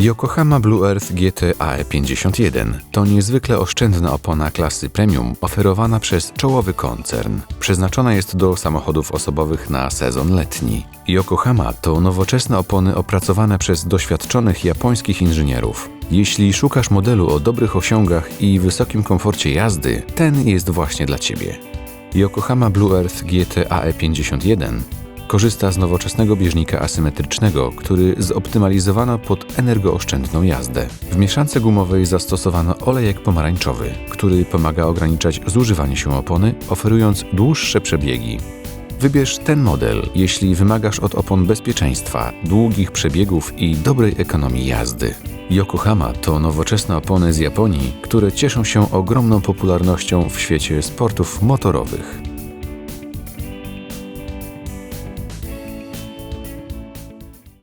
Yokohama Blue Earth GT AE51 to niezwykle oszczędna opona klasy premium oferowana przez czołowy koncern. Przeznaczona jest do samochodów osobowych na sezon letni. Yokohama to nowoczesne opony opracowane przez doświadczonych japońskich inżynierów. Jeśli szukasz modelu o dobrych osiągach i wysokim komforcie jazdy, ten jest właśnie dla Ciebie. Yokohama Blue Earth GT AE51 korzysta z nowoczesnego bieżnika asymetrycznego, który zoptymalizowano pod energooszczędną jazdę. W mieszance gumowej zastosowano olejek pomarańczowy, który pomaga ograniczać zużywanie się opony, oferując dłuższe przebiegi. Wybierz ten model, jeśli wymagasz od opon bezpieczeństwa, długich przebiegów i dobrej ekonomii jazdy. Yokohama to nowoczesne opony z Japonii, które cieszą się ogromną popularnością w świecie sportów motorowych.